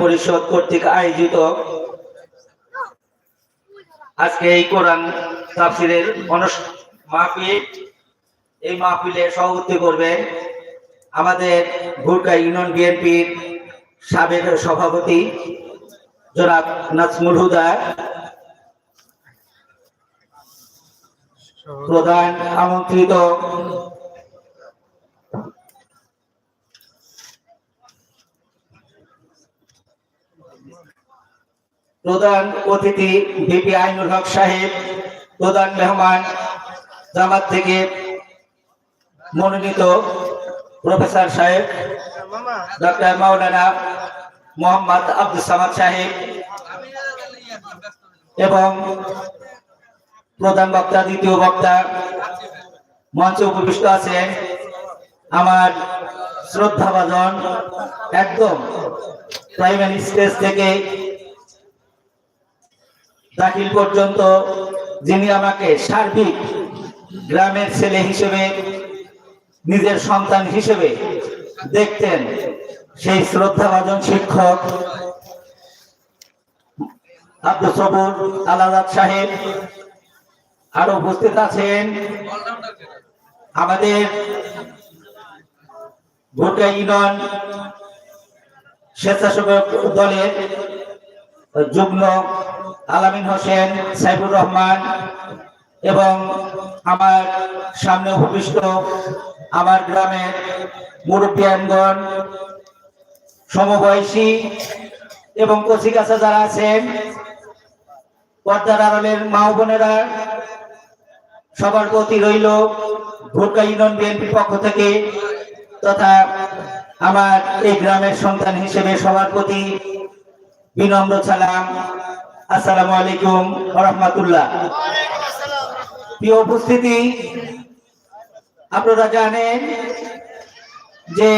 পরিষদ কর্তৃক আয়োজিত আজকে এই কোরআন তাফসিরের মাহফিল, এই মাহফিলে সভাপতি করবে আমাদের ভুরকা ইউনিয়ন বিএনপির সাবেক সভাপতি জনাব নাজমুল হুদা। প্রধান আমন্ত্রিত। প্রধান অতিথি বিপি আইনুল হক সাহেব, প্রধান মেহমান জামাত থেকে মনোনীত প্রফেসর সাহেব ডক্টর মাওলানা মোহাম্মদ আব্দুল সামাদ সাহেব এবং প্রধান বক্তা, দ্বিতীয় বক্তা, মঞ্চে উপবিষ্ট আছেন আমার শ্রদ্ধাভাজন একদম প্রাইমারি স্টেজ থেকে দাখিল পর্যন্ত যিনি আমাকে সার্বিক গ্রামের ছেলে হিসেবে, নিজের সন্তান হিসেবে দেখতেন, সেই শ্রদ্ধাভাজন শিক্ষক আব্দুল সবুর আলাদাত সাহেব। আরও উপস্থিত আছেন আমাদের ভোটা ইউনিয়ন স্বেচ্ছাসেবক দলের যুগ্ম আলামিন হোসেন সাইফুর রহমান এবং আমার সামনে উপবিষ্ট আমার গ্রামের মুরব্বিয়ানগণ, সমবয়সী এবং কচিকাছা যারা আছেন, পর্দার আড়ালের মা বোনেরা সবার প্রতি রইল ভোটকা ইউনিয়ন বিএনপির পক্ষ থেকে তথা আমার এই গ্রামের সন্তান হিসেবে সবার প্রতি বিনম্র সালাম। আসসালামু আলাইকুম রহমতুল্লাহ প্রিয় উপস্থিতি, আপনারা জানেন যে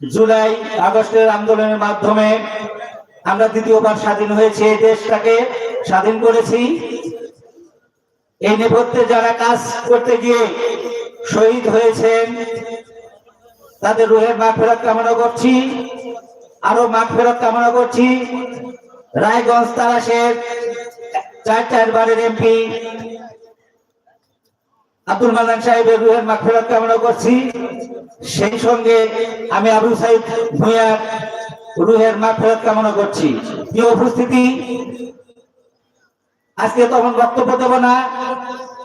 জুলাই আগস্টের আন্দোলনের মাধ্যমে আমরা দ্বিতীয়বার স্বাধীন হয়েছে দেশটাকে স্বাধীন করেছি। এই নেপথ্যে যারা কাজ করতে গিয়ে শহীদ হয়েছেন, তাদের রুহের মা ফেরত কামনা করছি, আরও মা ফেরত কামনা করছি। রায়গঞ্জ তারাশের চার চারবারের এমপি আব্দুল মালান সাহেবের রুহের মা ফেরত কামনা করছি। সেই সঙ্গে আমি আবু সাইদ ভুঁইয়ার রুহের মা ফেরত কামনা করছি। প্রিয় উপস্থিতি আজকে তখন বক্তব্য দেব না।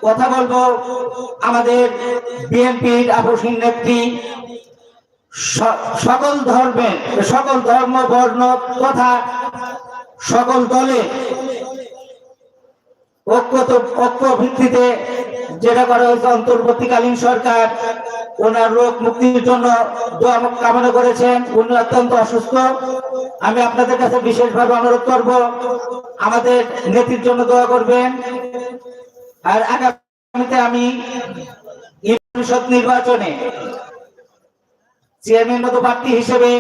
কথা বলব আমাদের বিএনপির আপসীন নেত্রী সকল ধর্মের সকল ধর্ম, বর্ণ তথা সকল দলে ঐক্য ভিত্তিতে যেটা করা হয়েছে অন্তর্বর্তীকালীন সরকার, ওনার রোগ মুক্তির জন্য কামনা করেছেন। উনি অত্যন্ত অসুস্থ। আমি আপনাদের কাছে বিশেষভাবে অনুরোধ করব, আমাদের নেত্রীর জন্য দোয়া করবেন। আর আগামীতে আমি পরিষদ নির্বাচনে চেয়ারম্যান মতো প্রার্থী হিসেবে,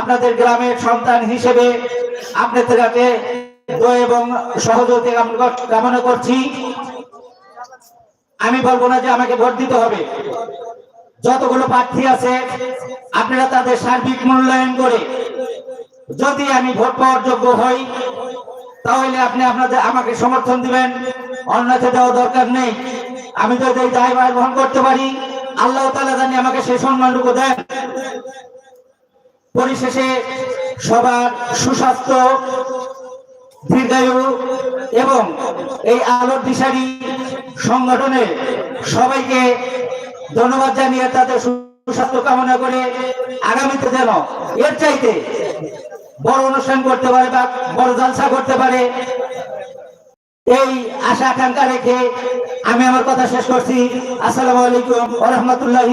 আপনাদের গ্রামের সন্তান হিসেবে আপনাদের কাছে এবং সহযোগিতা কামনা করছি। আমি বলব না যে আমাকে ভোট দিতে হবে। যতগুলো প্রার্থী আছে, আপনারা তাদের সার্বিক মূল্যায়ন করে যদি আমি ভোট পাওয়ার যোগ্য হই, তাহলে আপনি আপনাদের আমাকে সমর্থন দিবেন। অন্যথা দেওয়া দরকার নেই। আমি যদি এই দায়ভার বহন করতে পারি, আল্লাহ তালা জানি আমাকে সেই সম্মানটুকু দেন। পরিশেষে সবার সুস্বাস্থ্য, দীর্ঘায়ু এবং এই আলোর দিশারি সংগঠনের সবাইকে ধন্যবাদ জানিয়ে তাদের সুস্বাস্থ্য কামনা করে আগামীতে যেন এর চাইতে বড় অনুষ্ঠান করতে পারে বা বড় জলসা করতে পারে। এই আশা আকাঙ্ক্ষা রেখে আমি আমার কথা শেষ করছি। আসসালামু আলাইকুম রহমতুল্লাহ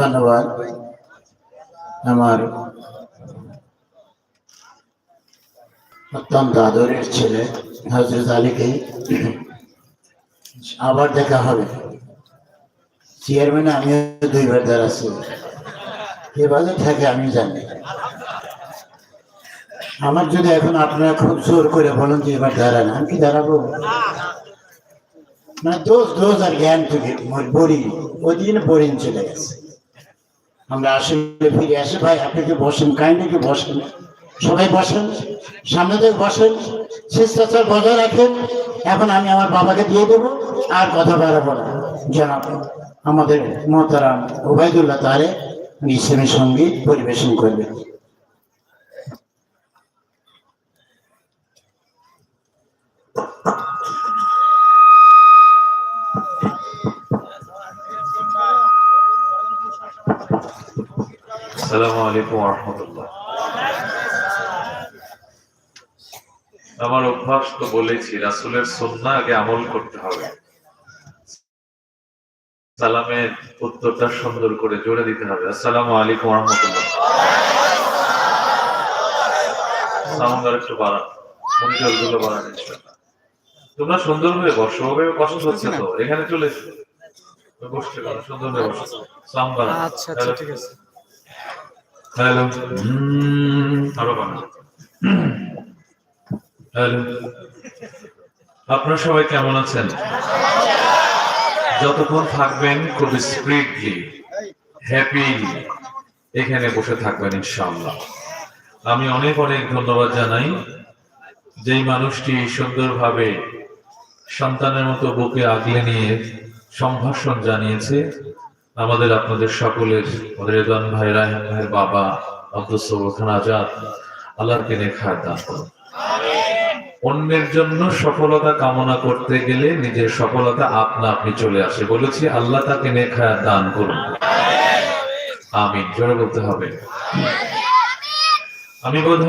ধন্যবাদ। আমার অত্যন্ত আদরের ছেলে হজরত আলীকে আবার দেখা হবে। চেয়ারম্যান আমিও দুইবার দাঁড়াচ্ছি এভাবে থাকে, আমি জানি। আমার যদি এখন আপনারা খুব জোর করে বলেন যে এবার দাঁড়ান, আমি কি দাঁড়াবো? না, দোষ দোষ আর জ্ঞান থেকে বোরিং, ওই দিন চলে গেছে। আমরা আসলে ফিরে আসে, ভাই, আপনি কি বসেন? কাহিনী কি বসেন? সবাই বসেন, সামনে থেকে বসেন, শিষ্টাচার বজায় রাখেন। এখন আমি আমার বাবাকে দিয়ে দেবো, আর কথা বাড়াবো না। জানাব, আমাদের মহতারাম ওবায়দুল্লাহ তারে ইসলামী সংগীত পরিবেশন করবে। আসসালামু আলাইকুম রহমতুল্লাহ আমার অভ্যাস তো বলেছি, রাসুলের সন্না আগে আমল করতে হবে। সালামের উত্তরটা সুন্দর করে জোরে দিতে হবে। আসসালামু আলাইকুম রহমতুল্লাহ সাউন্ড আর একটু বাড়ান। মনিটরগুলো বাড়ান তোমরা সুন্দর হয়ে বসো ওভাবে কষ্ট হচ্ছে তো। এখানে চলে এসো। বসতে পারো সুন্দর হয়ে বসো। সাউন্ড বাড়ান। আচ্ছা আচ্ছা ঠিক আছে। হ্যালো। আরও বানান হ্যালো। আপনারা সবাই কেমন আছেন? যতক্ষণ থাকবেন, খুব স্প্রিটলি হ্যাপি এখানে বসে থাকবেন ইনশাআল্লাহ। আমি অনেক অনেক ধন্যবাদ জানাই। যেই মানুষটি সুন্দরভাবে সন্তানের মতো বুকে আগলে নিয়ে সম্ভাষণ জানিয়েছে, আমাদের আপনাদের সকলের রেদান ভাই, রায়হান ভাইয়ের বাবা আব্দুল সবুর খান আজাদ আল্লাহকে নেখার দান করুন। অন্যের জন্য সফলতা কামনা করতে গেলে নিজের সফলতা আপনা আপনি চলে আসে। বলেছি, আল্লাহ তাকে নেখা দান করুন। আমিন। জোরে বলতে হবে। আমি বোধ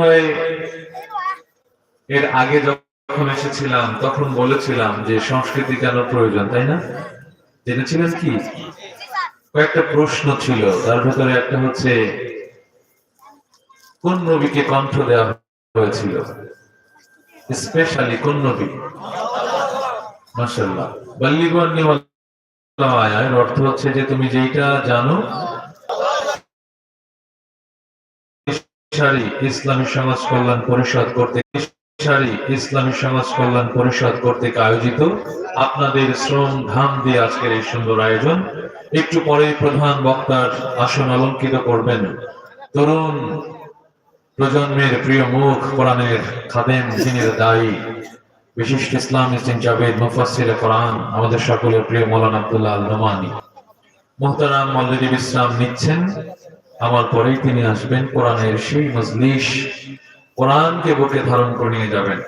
এর আগে যখন এসেছিলাম, তখন বলেছিলাম যে সংস্কৃতি কেন প্রয়োজন, তাই না? জেনেছিলেন কি? কয়েকটা প্রশ্ন ছিল। তার ভেতরে একটা হচ্ছে, কোন নবীকে কণ্ঠ দেওয়া হয়েছিল? স্পেশালি কোন মাসাল্লাহ বাল্লিগণী এর অর্থ হচ্ছে যে তুমি যেইটা জানো ইসলামী সমাজ কল্যাণ পরিষদ কর্তৃক ইসলামী সমাজ কল্যাণ পরিষদ কর্তৃক আয়োজিত আপনাদের শ্রম ধাম দিয়ে আজকের এই সুন্দর আয়োজন। একটু পরে প্রধান বক্তার আসন অলঙ্কিত করবেন। তরুণ প্রজন্মের প্রিয় মুখ কোরআনের খাদেম দিনের দায়ী। বিশিষ্ট ইসলাম ইসলাম জাভেদ মুফাসির কোরআন, আমাদের সকলের প্রিয় মৌলান আব্দুল্লাহ নোমানি মোহতারাম মল্লিক ইসলাম নিচ্ছেন। আমার পরেই তিনি আসবেন কোরআনের সেই মজলিস। কোরআনকে বুকে ধারণ করে নিয়ে যাবেন।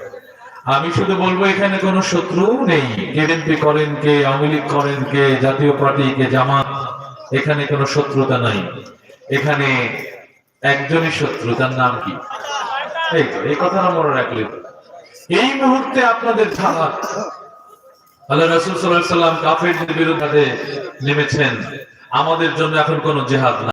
আমি শুধু বলব, এখানে কোনো শত্রু নেই। কেডেনপি করেন কে, আওয়ামী লীগ করেন কে, জাতীয় পার্টি কে, জামাত, এখানে কোনো শত্রুতা নাই। এখানে একজনই শত্রু, তার নাম কি? এই তো, এই কথাটা মনে রাখলে এই মুহূর্তে আপনাদের থানা আল্লাহ রাসুল সাল্লাহ সাল্লাম বিরুদ্ধে নেমেছেন। আমাদের জন্য এখন কোনো জেহাদ না